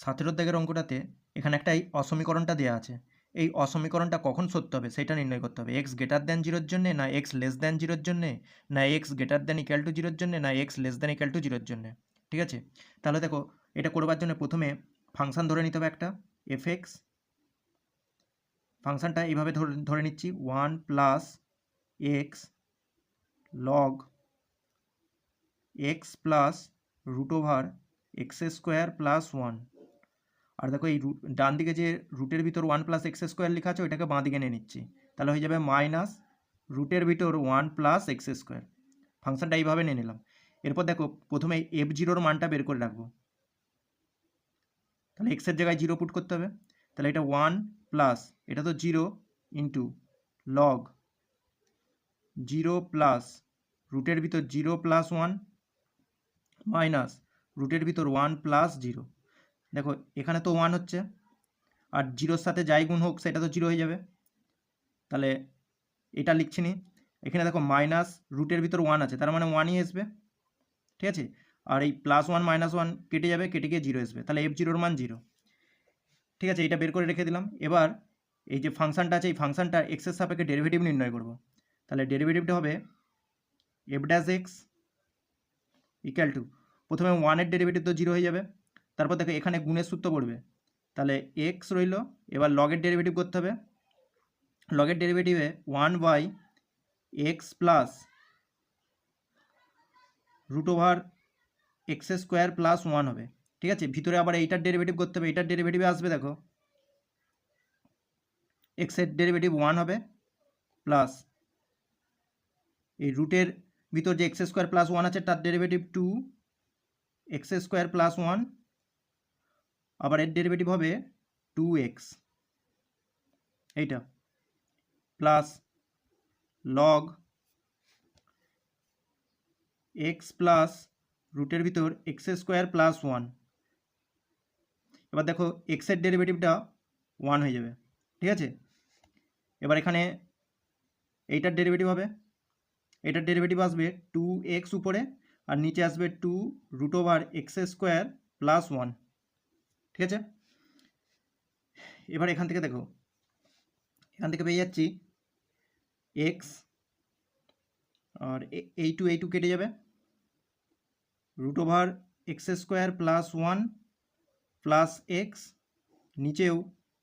সতেরোর দাগের অঙ্কটাতে এখানে একটা এই অসমীকরণটা দেওয়া আছে। এই অসমীকরণটা কখন সত্য হবে সেটা নির্ণয় করতে হবে। এক্স গ্রেটার দ্যান জিরোর জন্যে না এক্স লেস দ্যান জিরোর জন্যে, না X greater than equal to জিরোর জন্যে, না X less than equal to জিরোর জন্যে। ঠিক আছে? তাহলে দেখো, এটা করবার জন্য প্রথমে ফাংশান ধরে নিতে হবে একটা এফ এক্স ফাংশানটা এইভাবে ধরে নিচ্ছি one plus X log X plus root over X square plus one আর দেখো এই রুট ডান দিকে যে রুটের ভিতর ওয়ান প্লাস এক্স স্কোয়ার লেখা আছে, ওইটাকে বাঁ দিকে নিয়ে নিচ্ছি। তাহলে হয়ে যাবে মাইনাস রুটের ভিতর ওয়ান প্লাস এক্স স্কোয়ার ফাংশনটা এইভাবে নিয়ে নিলাম। এরপর দেখো, প্রথমে এফ জিরোর মানটা বের করে রাখব। তাহলে এক্সের জায়গায় জিরো পুট করতে হবে। তাহলে এটা ওয়ান প্লাস এটা তো zero into log zero plus রুটের ভিতর জিরো প্লাস ওয়ান মাইনাস রুটের ভিতর ওয়ান প্লাস জিরো দেখো, এখানে তো ওয়ান হচ্ছে, আর জিরোর সাথে যাই গুণ হোক, সেটা তো জিরো হয়ে যাবে। তাহলে এটা লিখছি নি। এখানে দেখো মাইনাস রুটের ভিতর ওয়ান আছে, তার মানে ওয়ানই আসবে, ঠিক আছে? আর এই প্লাস ওয়ান মাইনাস ওয়ান কেটে যাবে, কেটে গিয়ে জিরো আসবে। তাহলে এফ জিরোর মান জিরো ঠিক আছে, এটা বের করে রেখে দিলাম। এবার এই যে ফাংশনটা আছে, এই ফাংশনটা এক্সের সাপেক্ষে ডেরিভেটিভ নির্ণয় করব। তাহলে ডেরিভেটিভটা হবে F dash X equal to প্রথমে ওয়ানের ডেরিভেটিভ তো জিরো হয়ে যাবে। তারপর দেখো এখানে গুণের সূত্র পড়বে। তাহলে এক্স রইল, এবার লগের ডেরিভেটিভ করতে হবে। লগের ডেরিভেটিভে one by X plus root over X square plus one হবে। ঠিক আছে? ভিতরে আবার এইটার ডেরিভেটিভ করতে হবে। এইটার ডেরিভেটিভে আসবে দেখো। এক্সের ডেরিভেটিভ ওয়ান হবে প্লাস এই রুটের ভিতর যে এক্স স্কোয়ার প্লাস ওয়ান আছে, তার derivative two X square plus one আবার এর ডেরিভেটিভ হবে টু এক্স এইটা। প্লাস লগ এক্স প্লাস রুটের ভিতর এক্স স্কোয়ার প্লাস ওয়ান এবার দেখো এক্সের ডেরিভেটিভটা ওয়ান হয়ে যাবে। ঠিক আছে? এবার এখানে এইটার ডেরিভেটিভ হবে। এটার ডেরিভেটিভ আসবে টু এক্স উপরে আর নিচে আসবে two root over X square plus one ঠিক আছে? এবার এখান থেকে দেখো। এখান থেকে পেয়ে যাচ্ছি এক্স আর এই টু এই টু কেটে যাবে। Root over X square plus one plus X নিচেও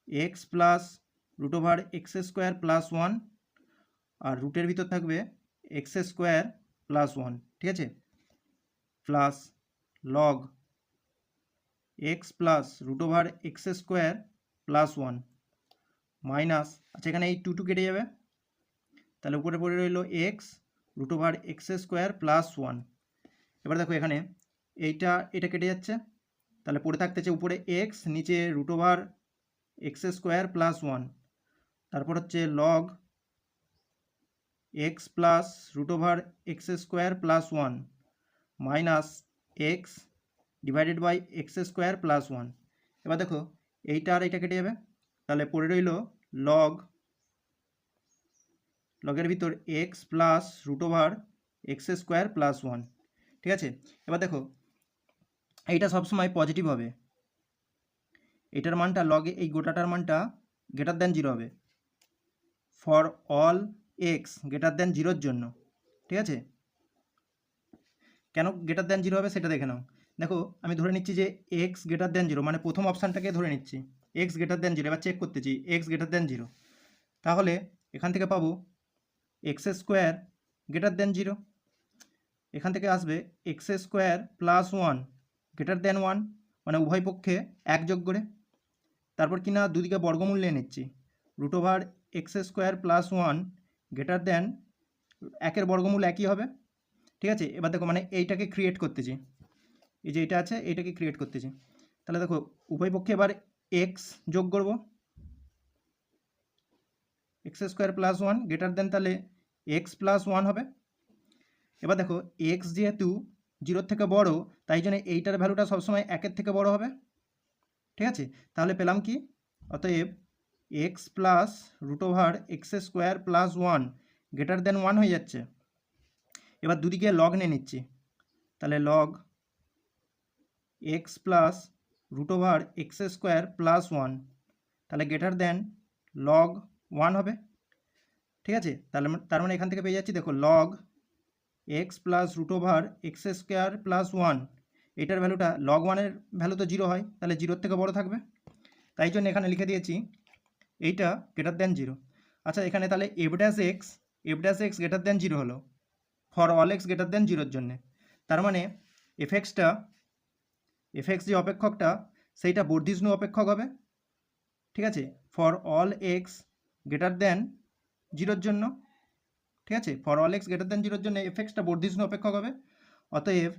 X plus root over X square plus one আর রুটের ভিতর থাকবে এক্স স্কোয়ার প্লাস ওয়ান ঠিক আছে? Plus log X plus root over X square plus one minus আচ্ছা এখানে এই two two কেটে যাবে। তাহলে উপরে পড়ে রইল X root over X square plus one এবার দেখো এখানে এইটা, এটা কেটে যাচ্ছে। তাহলে পড়ে থাকতেছে উপরে এক্স নিচে root over X square plus one তারপর হচ্ছে log X plus root over X square plus one minus X divided by X square plus one এবার দেখো, এইটা আর এইটা কেটে যাবে। তাহলে পড়ে রইল লগ লগের ভিতর X plus root over X square plus one ঠিক আছে? এবার দেখো, এইটা সবসময় পজিটিভ হবে। এটার মানটা লগে এই গোটাটার মানটা গ্রেটার দ্যান জিরো হবে। For all X greater than জিরোর জন্য। ঠিক আছে? কেন গ্রেটার দ্যান জিরো হবে সেটা দেখে নাও। দেখো, আমি ধরে নিচ্ছি যে এক্স গ্রেটার দ্যান জিরো মানে প্রথম অপশানটাকে ধরে নিচ্ছি। এক্স গ্রেটার দ্যান জিরো এবার চেক করতেছি এক্স গ্রেটার দ্যান জিরো তাহলে এখান থেকে পাবো X square greater than zero এখান থেকে আসবে X square plus one greater than one মানে উভয় পক্ষে এক যোগ করে। তারপর কি না, দুদিকে বর্গমূল নিয়ে নিচ্ছি। Root over x square plus one greater than একের বর্গমূল একই হবে। ঠিক আছে? এবার দেখো মানে এইটাকে ক্রিয়েট করতেছি। এই যে এটা আছে এইটাকে ক্রিয়েট করতেছি। তাহলে দেখো, উভয় পক্ষে এবার এক্স যোগ করব। X square plus one greater than তাহলে এক্স প্লাস ওয়ান হবে। এবার দেখো এক্স যেহেতু জিরোর থেকে বড়, তাই জন্য এইটার ভ্যালুটা সবসময় একের থেকে বড় হবে। ঠিক আছে? তাহলে পেলাম কি? অতএব x plus root over x square plus one greater than one হয়ে যাচ্ছে। এবার দুদিকে লগ নিয়ে নিচ্ছি। তাহলে log x plus root over x square plus one তাহলে গ্রেটার দেন লগ ওয়ান হবে। ঠিক আছে? তাহলে তার মানে এখান থেকে পেয়ে যাচ্ছি, দেখো log x plus root over x square plus one এটার ভ্যালুটা লগ ওয়ানের ভ্যালু তো জিরো হয়, তাহলে জিরোর থেকে বড় থাকবে। তাই জন্য এখানে লিখে দিয়েছি, এইটা গ্রেটার দেন জিরো আচ্ছা এখানে তাহলে f dash x f dash x greater than zero হলো for all x greater than জিরোর জন্যে। তার মানে এফ এক্সটা এফ এক্স যে অপেক্ষকটা সেইটা বর্ধিষ্ণু অপেক্ষক হবে। ঠিক আছে? For all x greater than জিরোর জন্য। ঠিক আছে? For all x greater than জিরোর জন্য এফ এক্সটা বর্ধিষ্ণু অপেক্ষক হবে। অতএব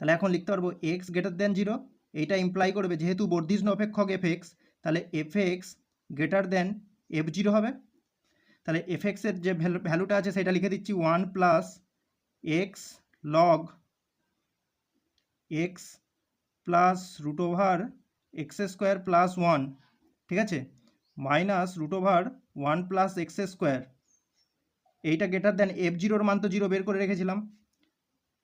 তাহলে এখন লিখতে পারব এক্স গ্রেটার দেন জিরো এইটা ইমপ্লাই করবে যেহেতু বর্ধিষ্ণু অপেক্ষক এফ এক্স তাহলে f x greater than f zero হবে। তাহলে এফ এক্সের যে ভ্যালুটা আছে সেটা লিখে দিচ্ছি one plus x log x plus root over x square plus one, ঠিক আছে? Minus root over one plus x square. এইটা গ্রেটার দেন এফ জিরোর মান তো জিরো, বের করে রেখেছিলাম।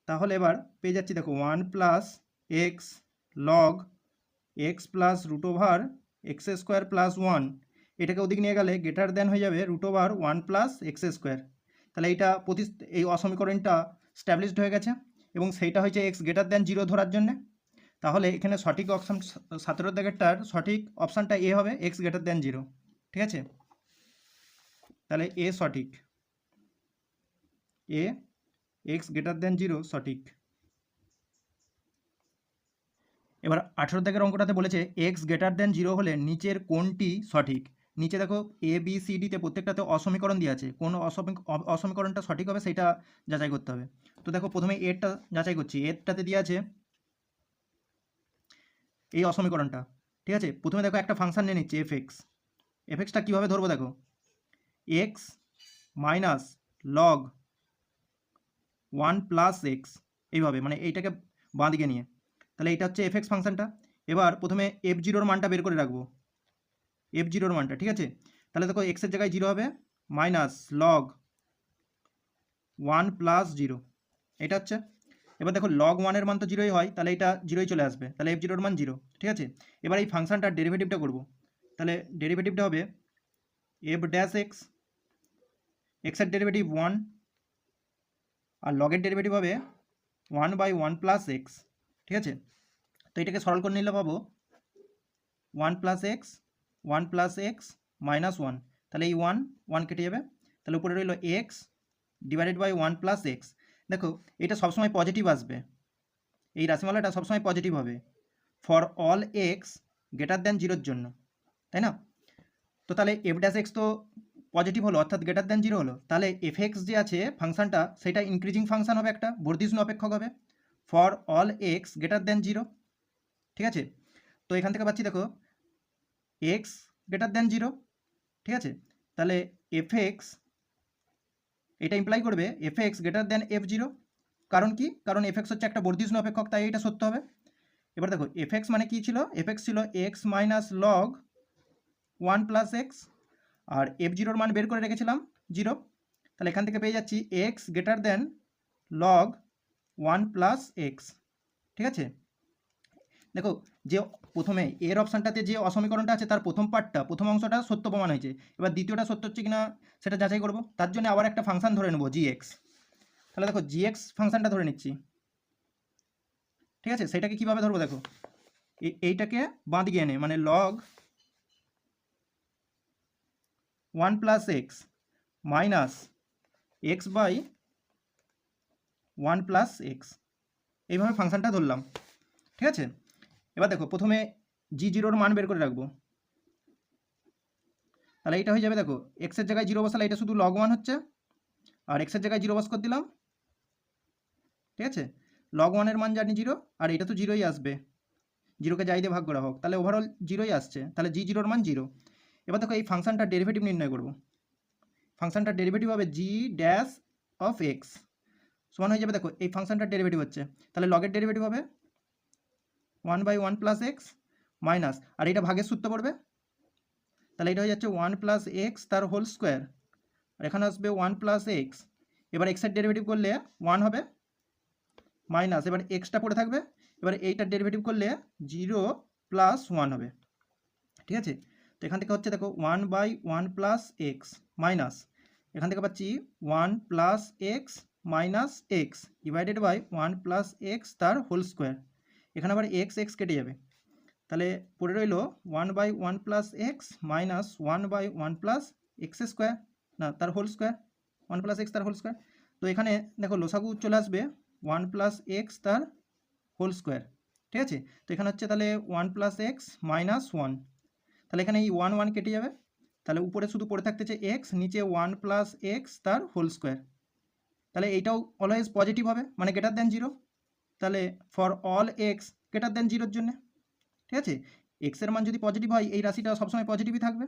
তাহলে এবার পেয়ে যাচ্ছি, দেখো, one plus x log x plus root over x square plus one. এটাকে ওদিক নিয়ে গেলে গ্রেটার দেন হয়ে যাবে root over one plus x square. তাহলে এইটা প্রতি এই অসমীকরণটা স্ট্যাবলিশড হয়ে গেছে। এবং সেইটা হয়েছে এক্স গ্রেটার দেন জিরো ধরার জন্যে। তাহলে এখানে সঠিক অপশান সতেরো দাগেরটার সঠিক অপশানটা এ হবে এক্স গ্রেটার দেন জিরো ঠিক আছে? তাহলে এ সঠিক। A x greater than zero সঠিক। এবার আঠেরো দাগের অঙ্কটাতে বলেছে এক্স গ্রেটার দেন জিরো হলে নিচের কোনটি সঠিক? নিচে দেখো এ বি সি ডিতে প্রত্যেকটাতে অসমীকরণ দিয়ে আছে। কোন অসমী, অসমীকরণটা সঠিক হবে সেটা যাচাই করতে হবে। তো দেখো প্রথমে এরটা যাচাই করছি। এরটাতে দিয়ে আছে এই অসমীকরণটা। ঠিক আছে? প্রথমে দেখো একটা ফাংশন নিয়ে নিচ্ছি এফ এক্স এফ এক্সটা কীভাবে ধরবো দেখো? X minus log one plus x এইভাবে মানে এইটাকে বাঁ দিকে নিয়ে। তাহলে এটা হচ্ছে এফ এক্স ফাংশনটা এবার প্রথমে এফ জিরোর মানটা বের করে রাখব। এফ জিরোর মানটা, ঠিক আছে? তাহলে দেখো এক্সের জায়গায় জিরো হবে minus log one plus zero এটা হচ্ছে? এবার দেখো লগ ওয়ানের মান তো জিরোই হয়, তাহলে এটা জিরোই চলে আসবে, তাহলে এফ জিরোর মান জিরো ঠিক আছে? এবার এই ফাংশনটার ডেরিভেটিভটা করব, তাহলে ডেরিভেটিভটা হবে এফ ড্যাশ এক্স এক্সের ডেরিভেটিভ ওয়ান আর লগের ডেরিভেটিভ হবে one by one plus x ঠিক আছে? তো এটাকে সরল করে নিলে পাবো one plus x one plus x minus one. তাহলে এই ওয়ান ওয়ান কেটে যাবে। তাহলে উপরে রইল x divided by one plus x. দেখো, এটা সবসময় পজিটিভ আসবে। এই রাশিমালাটা সবসময় পজিটিভ হবে। For all x greater than জিরোর জন্য, তাই না? তো তাহলে এফ ড্যাশ এক্স তো পজিটিভ হলো, অর্থাৎ গ্রেটার দ্যান জিরো হলো। তাহলে এফ এক্স যে আছে, ফাংশনটা, সেটা ইনক্রিজিং ফাংশান হবে একটা বর্ধিষ্ণু অপেক্ষক হবে। For all x greater than zero, ঠিক আছে? তো এখান থেকে পাচ্ছি, দেখো এক্স গ্রেটার দ্যান জিরো ঠিক আছে? তাহলে এফ এক্স এটা ইমপ্লাই করবে f x greater than f zero কারণ কি? কারণ এফ এক্স হচ্ছে একটা বর্ধিষ্ণু অপেক্ষক, তাই এটা সত্য হবে। এবার দেখো এফ এক্স মানে কি ছিল? এফ এক্স ছিল x minus log one plus x আর এফ জিরোর মান বের করে রেখেছিলাম জিরো তাহলে এখান থেকে পেয়ে যাচ্ছি x greater than log one plus x ঠিক আছে? দেখো, যে প্রথমে এর অপশানটাতে যে অসমীকরণটা আছে, তার প্রথম পার্টটা প্রথম অংশটা সত্য প্রমাণ হয়েছে। এবার দ্বিতীয়টা সত্য হচ্ছে কিনা সেটা যাচাই করব। তার জন্য আবার একটা ফাংশন ধরে নেব জি এক্স তাহলে দেখো জি এক্স ফাংশনটা ধরে নিচ্ছি। ঠিক আছে? সেটাকে কীভাবে ধরবো দেখো? এই- এইটাকে বাঁধ দিকে এনে মানে log one plus x minus x by one plus x এইভাবে ফাংশানটা ধরলাম। ঠিক আছে? এবার দেখো, প্রথমে জি জিরোর মান বের করে রাখব। তাহলে এইটা হয়ে যাবে দেখো এক্সের জায়গায় জিরো বসালে এটা শুধু লগ ওয়ান হচ্ছে, আর এক্সের জায়গায় জিরো বস করে দিলাম। ঠিক আছে? লগ ওয়ানের মান জানি জিরো আর এটা তো জিরোই আসবে। জিরোকে যাই দিয়ে ভাগ করা হোক, তাহলে ওভারঅল জিরোই আসছে। তাহলে জি জিরোর মান জিরো এবার দেখো, এই ফাংশনটার ডেরিভেটিভ নির্ণয় করব। ফাংশনটার ডেরিভেটিভ হবে জি ড্যাশ অফ এক্স সমান হয়ে যাবে দেখো, এই ফাংশনটার ডেরিভেটিভ হচ্ছে। তাহলে লগের ডেরিভেটিভ হবে one by one plus x minus, আর এটা ভাগের সূত্র পড়বে? তাহলে এটা হয়ে যাচ্ছে ওয়ান প্লাস এক্স তার হোল স্কোয়ার। আর এখানে আসবে ওয়ান প্লাস এক্স। এবার এক্সের ডেরিভেটিভ করলে ওয়ান হবে, মাইনাস। এবার এক্সটা পড়ে থাকবে, এবার এইটার ডেরিভেটিভ করলে জিরো প্লাস ওয়ান হবে। ঠিক আছে? তো এখান থেকে হচ্ছে দেখো one by one plus x minus. এখান থেকে পাচ্ছি one plus x minus x divided by one plus x তার হোল স্কোয়ার। এখানে আবার এক্স এক্স কেটে যাবে। তাহলে পড়ে রইল one by one plus x minus one by one plus x square না, তার whole square one plus x তার হোল স্কোয়ার তো এখানে দেখো লোসাগু চলে আসবে ওয়ান প্লাস এক্স তার হোল স্কোয়ার ঠিক আছে? তো এখানে হচ্ছে তাহলে one plus x minus one তাহলে এখানে এই ওয়ান ওয়ান কেটে যাবে। তাহলে উপরে শুধু পড়ে থাকতেছে এক্স নিচে ওয়ান প্লাস এক্স তার হোল স্কোয়ার তাহলে এইটাও অলওয়েজ পজিটিভ হবে মানে গ্রেটার দেন জিরো তাহলে for all x greater than জিরোর জন্য, ঠিক আছে? এক্সের মান যদি পজিটিভ হয়, এই রাশিটা সবসময় পজিটিভই থাকবে।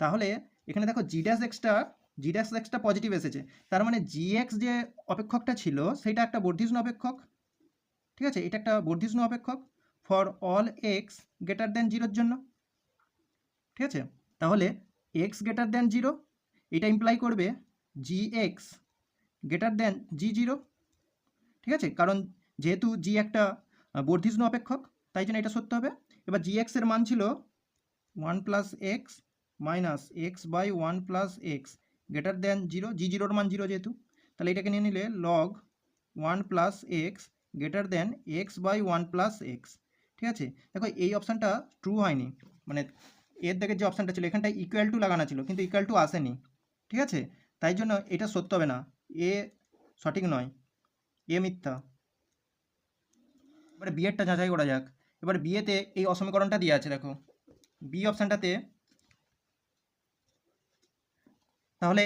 তাহলে এখানে দেখো জি ড্যাশ এক্সটা জি ড্যাশ এক্সটা পজিটিভ এসেছে। তার মানে জি এক্স যে অপেক্ষকটা ছিল সেটা একটা বর্ধিষ্ণু অপেক্ষক, ঠিক আছে? এটা একটা বর্ধিষ্ণু অপেক্ষক for all X greater than জিরোর জন্য, ঠিক আছে? তাহলে এক্স গ্রেটার দেন জিরো এটা ইমপ্লাই করবে g x greater than g zero ঠিক আছে? কারণ যেহেতু জি একটা বর্ধিষ্ণু অপেক্ষক, তাই জন্য এটা সত্য হবে। এবার জি এক্সের মান ছিল one plus x minus x by one plus x greater than zero g জিরোর মান জিরো যেহেতু, তাহলে এটাকে নিয়ে নিলে log one plus x greater than x by one plus x ঠিক আছে? দেখো, এই অপশানটা ট্রু হয়নি। মানে এর দিকে যে অপশানটা ছিল এখানটা ইকুয়াল টু লাগানো ছিল, কিন্তু ইকুয়াল টু আসেনি, ঠিক আছে? তাই জন্য এটা সত্য হবে না। এ সঠিক নয়, এ মিথ্যা। এবারে বিয়েরটা যাচাই করা যাক। এবার বিয়েতে এই অসমীকরণটা দিয়ে আছে, দেখো। বি অপশানটাতে, তাহলে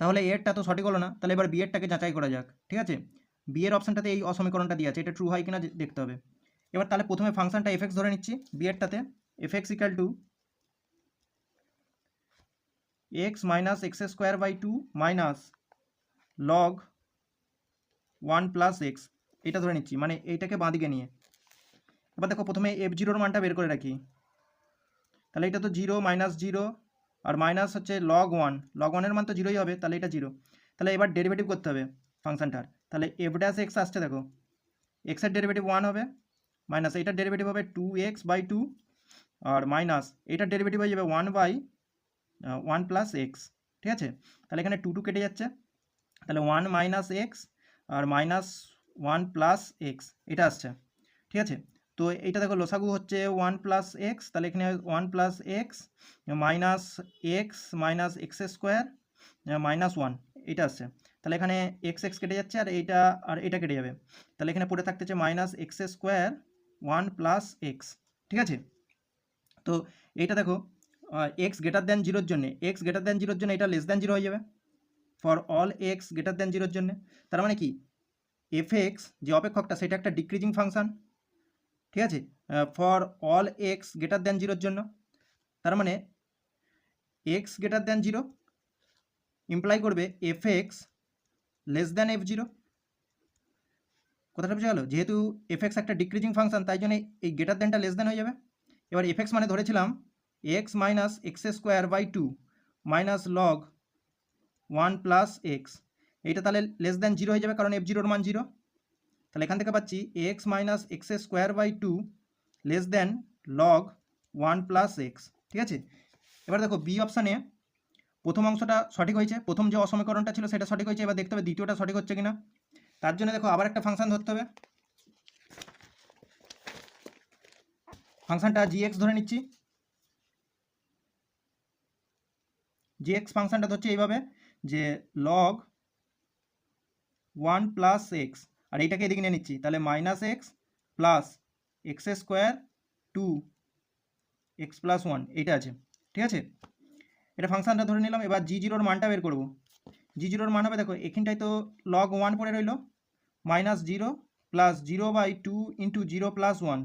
তাহলে এরটা তো সঠিক হলো না। তাহলে এবার বিয়েরটাকে যাচাই করা যাক, ঠিক আছে? বিয়ের অপশানটাতে এই অসমীকরণটা দিয়ে আছে। এটা ট্রু হয় কিনা দেখতে হবে। এবার তাহলে প্রথমে ফাংশনটা এফএক্স ধরে নিচ্ছি। বিয়েরটাতে f x equal two x minus x square by two minus log one plus x এটা ধরে নিচ্ছি মানে এইটাকে বাঁদিকে নিয়ে। এবার দেখো প্রথমে এফ জিরোর মানটা বের করে রাখি। তাহলে এটা তো জিরো মাইনাস জিরো আর মাইনাস হচ্ছে লগ ওয়ান লগ ওয়ানের মান তো জিরোই হবে, তাহলে এটা জিরো তাহলে এবার ডেরিভেটিভ করতে হবে ফাংশনটার। তাহলে এফ ড্যাশ এক্স আসছে দেখো। এক্সের ডেরিভেটিভ ওয়ান হবে মাইনাস এইটার ডেরিভেটিভ হবে টু এক্স বাই টু আর মাইনাস এইটার ডেরিভেটিভ হয়ে যাবে one by one plus x ঠিক আছে? তাহলে এখানে টু টু কেটে যাচ্ছে। তাহলে ওয়ান মাইনাস এক্স আর মাইনাস ওয়ান প্লাস এক্স, এটা আসছে। ঠিক আছে? তো এইটা দেখো, লসাগু হচ্ছে ওয়ান প্লাস এক্স, তাহলে এখানে one plus x minus x minus x square minus one, এটা আসছে। তাহলে এখানে এক্স এক্স কেটে যাচ্ছে আর এইটা, আর এটা কেটে যাবে। তাহলে এখানে পড়ে থাকতেছে minus x square one plus x, ঠিক আছে? তো এইটা দেখো এক্স গ্রেটার দ্যান জিরোর জন্য, এক্স গ্রেটার দ্যান জিরোর জন্য এটা লেস দ্যান জিরো হয়ে যাবে। For all x greater than জিরোর জন্য, তার মানে কি? এফ এক্স যে অপেক্ষকটা, সেটা একটা ডিক্রিজিং ফাংশান ঠিক আছে? For all X greater than জিরোর জন্য। তার মানে X greater than zero imply করবে F X less than F zero কথাটা বুঝে গেল? যেহেতু এফ এক্স একটা ডিক্রিজিং ফাংশন তাই জন্য এই গ্রেটার দ্যানটা লেস দ্যান হয়ে যাবে। এবার এফ এক্স মানে ধরেছিলাম x minus x square by two minus log one plus x এইটা তাহলে লেস দ্যান জিরো হয়ে যাবে কারণ এফ জিরোর মান জিরো তাহলে এখান থেকে পাচ্ছি x minus x square by two less than log one plus x ঠিক আছে? এবার দেখো বি অপশানে প্রথম অংশটা সঠিক হয়েছে, প্রথম যে অসমীকরণটা ছিল সেটা সঠিক হয়েছে, এবার দেখতে হবে দ্বিতীয়টা সঠিক হচ্ছে কিনা। তার জন্য দেখো আবার একটা ফাংশন ধরতে হবে। ফাংশনটা জি এক্স ধরে নিচ্ছি। জি এক্স ফাংশনটা ধরছে এইভাবে যে লগ ওয়ান প্লাস এক্স, আর এইটাকে এদিকে নিয়ে নিচ্ছি, তাহলে minus x plus x square two x plus one, এইটা আছে, ঠিক আছে? এটা ফাংশনটা ধরে নিলাম, এবার জি জিরোর মানটা বের করব। জি জিরোর মান হবে, দেখো, এখানটায় তো লগ ওয়ান পড়ে রইল minus zero plus zero by two into zero plus one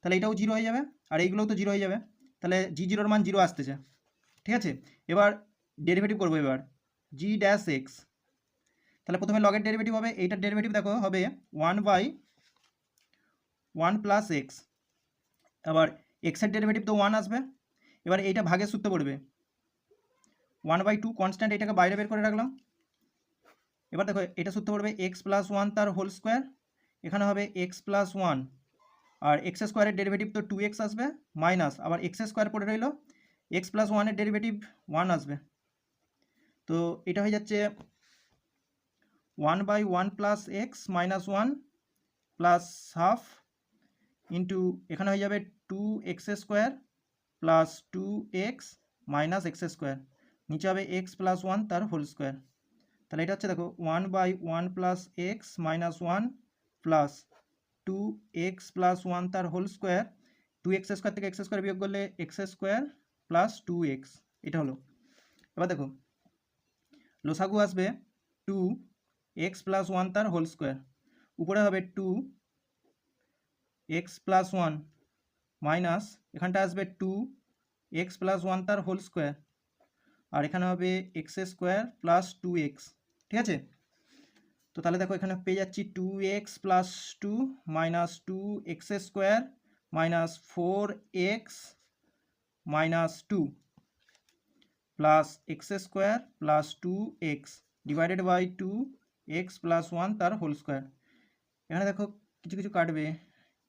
তাহলে এটাও জিরো হয়ে যাবে, আর এইগুলোও তো জিরো হয়ে যাবে, তাহলে জি জিরোর মান জিরো আসতেছে, ঠিক আছে? এবার ডেরিভেটিভ করব এবার জি ড্যাশ এক্স তাহলে প্রথমে লগের ডেরিভেটিভ হবে, এইটার ডেরিভেটিভ দেখো হবে one by one plus x আবার এক্সের ডেরিভেটিভ তো ওয়ান আসবে, এবার এইটা ভাগের সূত্রে পড়বে। ওয়ান বাই টু কনস্ট্যান্ট এটাকে বাইরে বের করে রাখলাম। এবার দেখো এটা সূত্র পড়বে এক্স প্লাস ওয়ান তার হোল স্কোয়ার এখানে হবে এক্স প্লাস ওয়ান আর এক্স স্কোয়ারের ডেরিভেটিভ তো টু এক্স আসবে মাইনাস আবার এক্স স্কোয়ার পড়ে রইল এক্স প্লাস ওয়ানের ডেরিভেটিভ ওয়ান আসবে। তো এটা হয়ে যাচ্ছে one by one plus x minus one plus half into এখানে হয়ে যাবে two x square plus two x minus x square নিচে হবে এক্স প্লাস ওয়ান তার হোল স্কোয়ার তাহলে এটা হচ্ছে দেখো one by one plus x minus one plus two x plus one তার whole square two x square থেকে x square বিয়োগ করলে x square plus two x এটা হলো। এবার দেখো, লোসাগু আসবে টু এক্স প্লাস ওয়ান তার হোল স্কোয়ার উপরে হবে two x plus one minus এখানটা আসবে টু এক্স প্লাস ওয়ান তার হোল স্কোয়ার আর এখানে হবে x square plus two x ঠিক আছে? তো তাহলে দেখো এখানে পেয়ে যাচ্ছি two x plus two minus two x square minus four x minus two plus x square plus two x divided by two x plus one তার হোল স্কোয়ার এখানে দেখো কিছু কিছু কাটবে।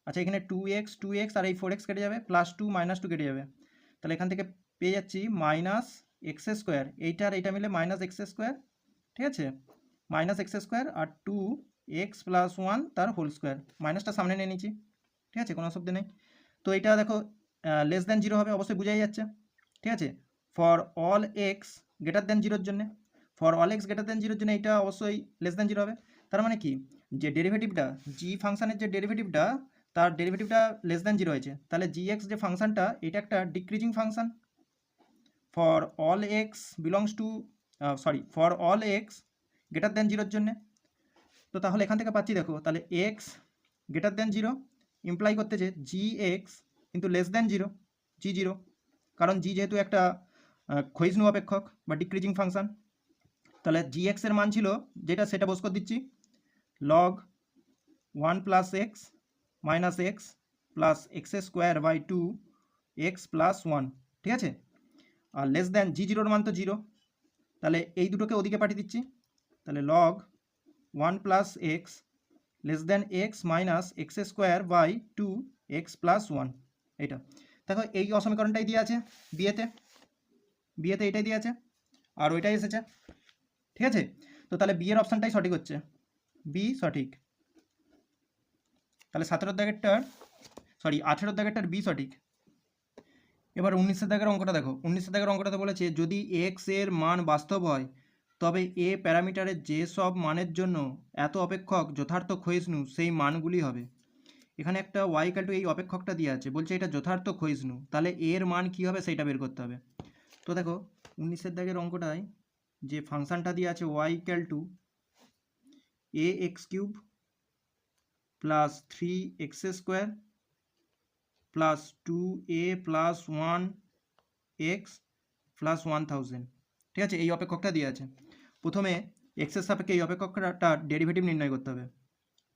আচ্ছা এখানে টু এক্স টু এক্স আর এই ফোর এক্স কেটে যাবে প্লাস টু মাইনাস টু কেটে যাবে। তাহলে এখান থেকে পেয়ে যাচ্ছি মাইনাস এক্স স্কোয়ার এইটা আর এইটা মিলে মাইনাস এক্স স্কোয়ার ঠিক আছে? মাইনাস এক্স স্কোয়ার আর টু এক্স প্লাস ওয়ান তার হোল স্কোয়ার মাইনাসটা সামনে নিয়ে নিচ্ছি, ঠিক আছে? কোনো অসুবিধা নেই। তো এটা দেখো লেস দ্যান জিরো হবে, অবশ্যই বোঝাই যাচ্ছে, ঠিক আছে? For all x greater than জিরোর জন্য। For all x greater than জিরোর জন্য এটা অবশ্যই লেস দেন জিরো হবে। তার মানে কি? যে ডেরিভেটিভটা জি ফাংশানের যে ডেরিভেটিভটা তার ডেরিভেটিভটা লেস দেন জিরো হয়েছে। তাহলে জি এক্স যে ফাংশানটা এটা একটা decreasing function for all x belongs to sorry for all x greater than জিরোর জন্যে। তো তাহলে এখান থেকে পাচ্ছি দেখো, তাহলে x greater than zero imply করতেছে জি এক্স কিন্তু less than zero g zero কারণ জি যেহেতু একটা ক্ষয়িষ্ণু অপেক্ষক বা ডিক্রিজিং ফাংশান তাহলে জি এক্সের মান ছিল যেটা সেটা বস করে দিচ্ছি। Log one plus x minus x plus x square by two x plus one ঠিক আছে? আর লেস দেন জি জিরোর মান তো জিরো তাহলে এই দুটোকে ওদিকে পাঠিয়ে দিচ্ছি। তাহলে log one plus x less than x minus x square by two x plus one এটা দেখো এই অসমীকরণটাই দিয়ে আছে বিয়েতে বিয়েতে এটাই দিয়ে আছে। আর ওইটাই এসেছে। ঠিক আছে? তো তাহলে বিয়ের অপশানটাই সঠিক হচ্ছে। বি সঠিক। তাহলে সতেরোর দাগেরটার সরি আঠেরোর দাগেরটার বি সঠিক। এবার উনিশের দাগের অঙ্কটা দেখো। উনিশের দাগের অঙ্কটাতে বলেছে, যদি এক্সের মান বাস্তব হয়, তবে এ প্যারামিটারের যে সব মানের জন্য এত অপেক্ষক যথার্থ ক্ষয়িষ্ণু, সেই মানগুলি হবে। এখানে একটা ওয়াই টু এই অপেক্ষকটা দিয়ে আছে, বলছে এটা যথার্থ ক্ষয়িষ্ণু। তাহলে এর মান কী হবে, সেইটা বের করতে হবে। তো দেখো, উনিশের দাগের অঙ্কটায় যে ফাংশানটা দিয়ে আছে y equal two a x cube plus three x square plus two a plus one x plus one thousand ঠিক আছে? এই অপেক্ষকটা দিয়ে আছে। প্রথমে এক্সের সাপেক্ষে এই অপেক্ষকটা ডেরিভেটিভ নির্ণয় করতে হবে।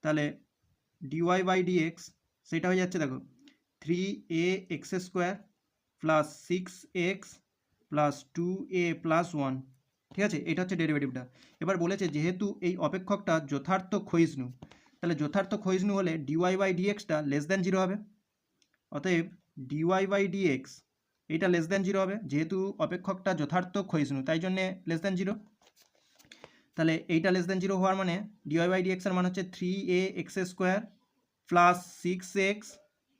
তাহলে ডিওয়াই বাই ডি এক্স সেটা হয়ে যাচ্ছে, দেখো three a x square plus six x plus two a plus one ঠিক আছে? এটা হচ্ছে ডেরিভেটিভটা। এবার বলেছে যেহেতু এই অপেক্ষকটা যথার্থ ক্ষয়িষ্ণু, তাহলে যথার্থ ক্ষয়িষ্ণু হলে ডিওয়াই বাই ডিএক্সটা লেস দ্যান জিরো হবে। অতএব d y by d x এইটা লেস দ্যান জিরো হবে, যেহেতু অপেক্ষকটা যথার্থ ক্ষয়িষ্ণু, তাই জন্যে লেস দ্যান জিরো তাহলে এইটা লেস দ্যান জিরো হওয়ার মানে ডিওয়াই বাই ডিএক্সের মান হচ্ছে three a x square plus six x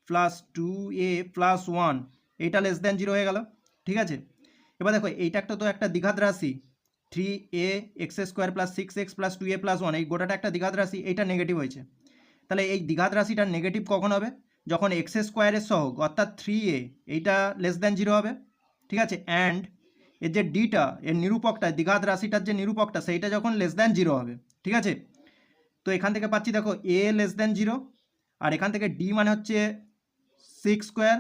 plus two a plus one এইটা লেস দ্যান জিরো হয়ে গেল। ঠিক আছে? এবার দেখো, এইটা একটা তো একটা দ্বিঘাত রাশি। Three a x square plus six x plus two a plus one এই গোটাটা একটা দ্বিঘাত রাশি, এইটা নেগেটিভ হয়েছে। তাহলে এই দ্বিঘাত রাশিটা নেগেটিভ কখন হবে? যখন এক্স স্কোয়ারের সহগ, অর্থাৎ থ্রি এ এইটা লেস দ্যান জিরো হবে। ঠিক আছে? অ্যান্ড এর যে ডিটা এর নিরূপকটা, দ্বিঘাত রাশিটার যে নিরূপকটা, সেইটা যখন লেস দ্যান জিরো হবে। ঠিক আছে? তো এখান থেকে পাচ্ছি দেখো এ লেস দ্যান জিরো আর এখান থেকে ডি মানে হচ্ছে six square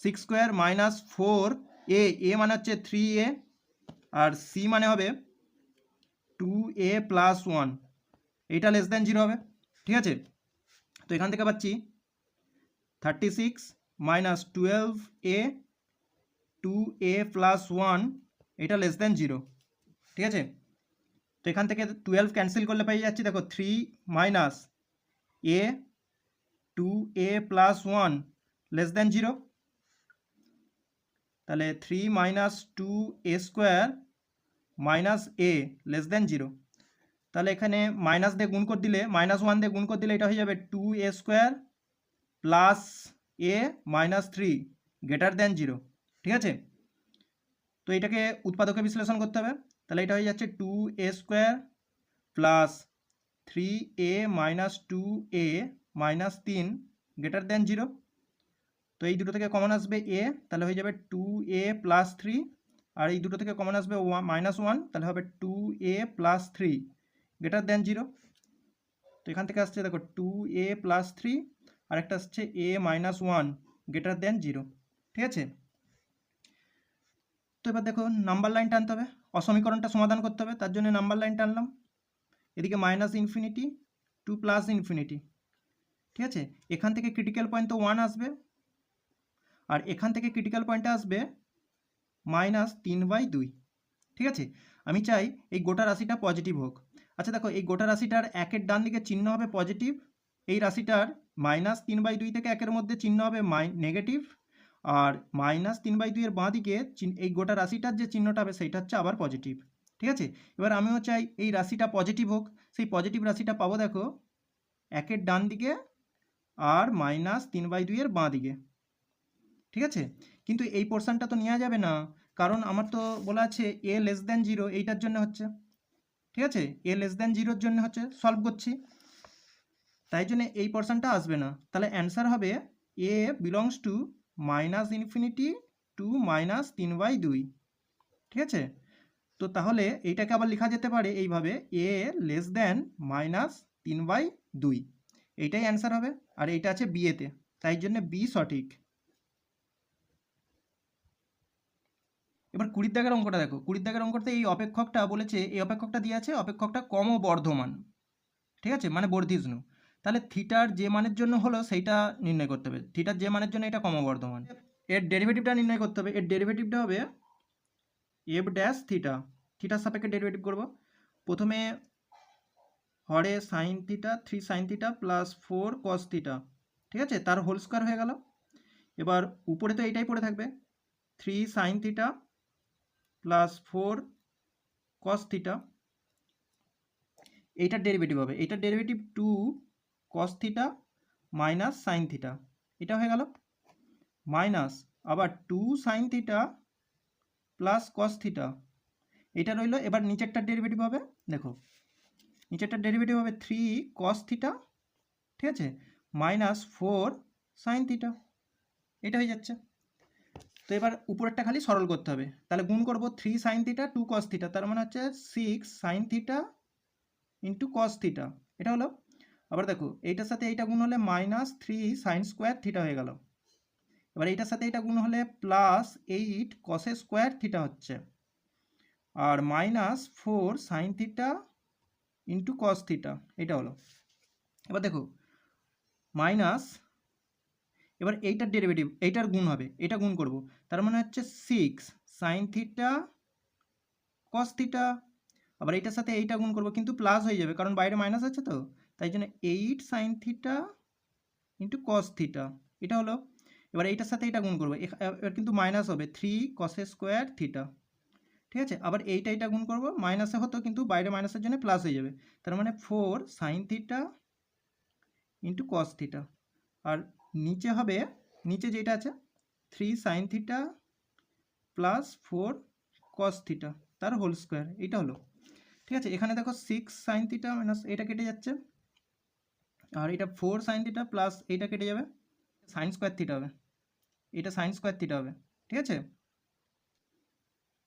six square minus four a a মানে হচ্ছে থ্রি এ আর সি মানে হবে টু এ প্লাস ওয়ান এইটা লেস দ্যান জিরো হবে, ঠিক আছে? তো এখান থেকে পাচ্ছি thirty six minus twelve a two a plus one এটা লেস দ্যান জিরো ঠিক আছে? তো এখান থেকে টুয়েলভ ক্যান্সেল করলে পেয়ে যাচ্ছি, দেখো three minus a two a plus one less than zero তাহলে three minus two a square minus a less than zero তাহলে এখানে মাইনাস দিয়ে গুণ করে দিলে মাইনাস ওয়ান দিয়ে গুণ করে দিলে এটা হয়ে যাবে two a square plus a minus three greater than zero ঠিক আছে? তো এটাকে উৎপাদকে বিশ্লেষণ করতে হবে। তাহলে এটা হয়ে যাচ্ছে two a square plus three a minus two a minus তিন গ্রেটার দেন জিরো তো এই দুটো থেকে কমন আসবে এ তাহলে হয়ে যাবে টু এ প্লাস থ্রি আর এই দুটো থেকে কমন আসবে ওয়ান মাইনাস ওয়ান তাহলে হবে two a plus three greater than zero তো এখান থেকে আসছে দেখো টু এ প্লাস থ্রি আর একটা আসছে a minus one greater than zero ঠিক আছে? তো এবার দেখো নাম্বার লাইন টানতে হবে, অসমীকরণটা সমাধান করতে হবে, তার জন্য নাম্বার লাইন টানলাম। এদিকে minus infinity to plus infinity ঠিক আছে? এখান থেকে ক্রিটিক্যাল পয়েন্ট তো ওয়ান আসবে আর এখান থেকে ক্রিটিক্যাল পয়েন্টটা আসবে মাইনাস তিন বাই দুই। ঠিক আছে? আমি চাই এই গোটা রাশিটা পজিটিভ হোক। আচ্ছা দেখো, এই গোটা রাশিটার একের ডান দিকে চিহ্ন হবে পজিটিভ এই রাশিটার মাইনাস তিন বাই দুই থেকে একের মধ্যে চিহ্ন হবে মাই নেগেটিভ আর মাইনাস তিন বাই দুইয়ের বাঁ দিকে এই গোটা রাশিটার যে চিহ্নটা হবে সেইটা হচ্ছে আবার পজিটিভ ঠিক আছে? এবার আমিও চাই এই রাশিটা পজিটিভ হোক। সেই পজিটিভ রাশিটা পাবো, দেখো, একের ডান দিকে আর মাইনাস তিন বাই দুইয়ের বাঁ দিকে। ঠিক আছে? কিন্তু এই পোর্শনটা তো নেওয়া যাবে না। কারণ আমার তো বলা আছে এ লেস দেন জিরো এইটার জন্য হচ্ছে। ঠিক আছে? এ লেস দেন জিরোর জন্য হচ্ছে সলভ করছি। তাই জন্য এই পোর্শনটা আসবে না। তাহলে অ্যান্সার হবে a belongs to minus infinity to minus তিন বাই দুই। ঠিক আছে? তো তাহলে এইটাকে আবার লেখা যেতে পারে এইভাবে এ লেস দেন মাইনাস তিন বাই দুই। এইটাই অ্যান্সার হবে। আর এইটা আছে বিয়েতে তাই জন্য বি সঠিক। এবার কুড়ির দাগের অঙ্কটা দেখো। কুড়ির দাগের অঙ্কটাতে এই অপেক্ষকটা বলেছে, এই অপেক্ষকটা দিয়ে আছে, অপেক্ষকটা কম বর্ধমান ঠিক আছে? মানে বর্ধিষ্ণু। তাহলে থিটার যে মানের জন্য হলো, সেইটা নির্ণয় করতে হবে। থিটার যে মানের জন্য, এটা ক্রমবর্ধমান। এর ডেরিভেটিভটা নির্ণয় করতে হবে। এর ডেরিভেটিভটা হবে এফ ড্যাশ থিটা। থিটার সাপেক্ষে ডেরিভেটিভ করব। প্রথমে হরে sine theta, three sine theta, plus four cos theta. ঠিক আছে? তার হোল স্কোয়ার হয়ে গেল। এবার উপরে তো এইটাই পড়ে থাকবে। Three sine theta plus four cos theta এইটার ডেরিভেটিভ হবে। এইটার derivative two cos theta minus sine theta এটা হয়ে গেল। মাইনাস আবার two sine theta plus cos theta এটা রইল, এবার নিচেরটার ডেরিভেটিভ হবে। দেখো নিচেরটার ডেরিভেটিভ হবে থ্রি কস থিটা ঠিক আছে? মাইনাস ফোর সাইন থিটা এটা হয়ে যাচ্ছে। তো এবার উপরেরটা খালি সরল করতে হবে। তাহলে গুণ করব three sine theta two cos theta তার মানে হচ্ছে six sine theta into cos theta এটা হলো, আবার দেখো, এইটার সাথে এইটা গুণ হলে minus three sine square theta হয়ে গেল। এবার এইটার সাথে এইটা গুণ হলে প্লাস এইট কসে স্কোয়ার থিটা হচ্ছে। আর minus four sine theta into cos theta এটা হলো। এবার দেখো মাইনাস এবার এইটার ডেরিভেটিভ এইটার গুণ হবে, এটা গুণ করব। তার মানে হচ্ছে six sine theta cos theta আবার এইটার সাথে এইটা গুণ করব, কিন্তু প্লাস হয়ে যাবে, কারণ বাইরে মাইনাস আছে তো। তাই জন্য eight sine theta into cos theta এটা হলো। এবার এইটার সাথে এটা গুণ করব এবার কিন্তু মাইনাস হবে থ্রি কসে স্কোয়ার থিটা ঠিক আছে? আবার এইটা এটা গুণ করব মাইনাসে হতো কিন্তু বাইরে মাইনাসের জন্য প্লাস হয়ে যাবে। তার মানে four sine theta into cos theta আর নিচে হবে, নিচে যেটা আছে three sine theta plus four cos theta তার হোল স্কোয়ার এইটা হলো। ঠিক আছে, এখানে দেখো সিক্স সাইন থিটা মাইনাস এটা কেটে যাচ্ছে, আর এটা ফোর সাইন থিটা প্লাস এইটা কেটে যাবে সাইন স্কোয়ার থিটা হবে, এটা সাইন স্কোয়ার থিটা হবে, ঠিক আছে?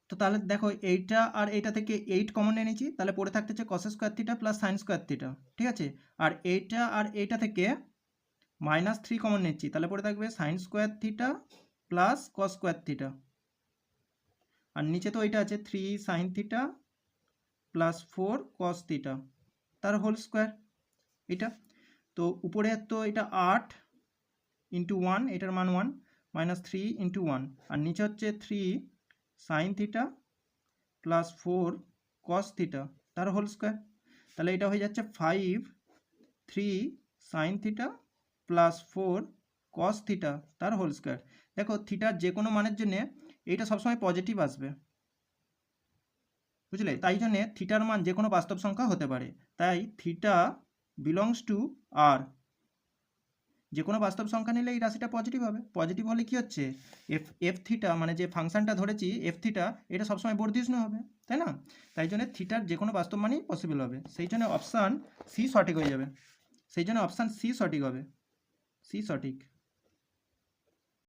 তো তাহলে দেখো এইটা আর এইটা থেকে এইট কমন নিয়েছি, তাহলে পড়ে থাকতেছে cos square theta plus sine square theta ঠিক আছে? আর এইটা আর এইটা থেকে মাইনাস থ্রি কমন নিচ্ছি, তাহলে পড়ে থাকবে sine square theta plus cos square theta আর নিচে তো এইটা আছে three sine theta plus four cos theta তার হোল স্কোয়ার এটা। তো উপরে তো এটা আট ইন্টু ওয়ান এটার মান one minus three into one আর নিচে হচ্ছে three sine theta plus four cos theta তার হোল স্কোয়ার তাহলে এটা হয়ে যাচ্ছে five three sine theta plus four cos theta তার হোল স্কোয়ার দেখো থিটার যে কোনো মানের জন্যে এইটা সবসময় পজিটিভ আসবে। বুঝলে? তাই জন্যে থিটার মান যে কোনো বাস্তব সংখ্যা হতে পারে। তাই থিটা বিলংস টু আর যে কোনো বাস্তব সংখ্যা নিলে এই রাশিটা পজিটিভ হবে। পজিটিভ হলে কি হচ্ছে? এফ এফ থিটা মানে যে ফাংশনটা ধরেছি এফ থিটা এটা সবসময় বর্ধিষ্ণু হবে, তাই না? তাই জন্য থিটার যে কোনো বাস্তব মানই পসিবল হবে। সেই জন্য অপশান সি সঠিক হয়ে যাবে। সেই জন্য অপশান সি সঠিক হবে। সি সঠিক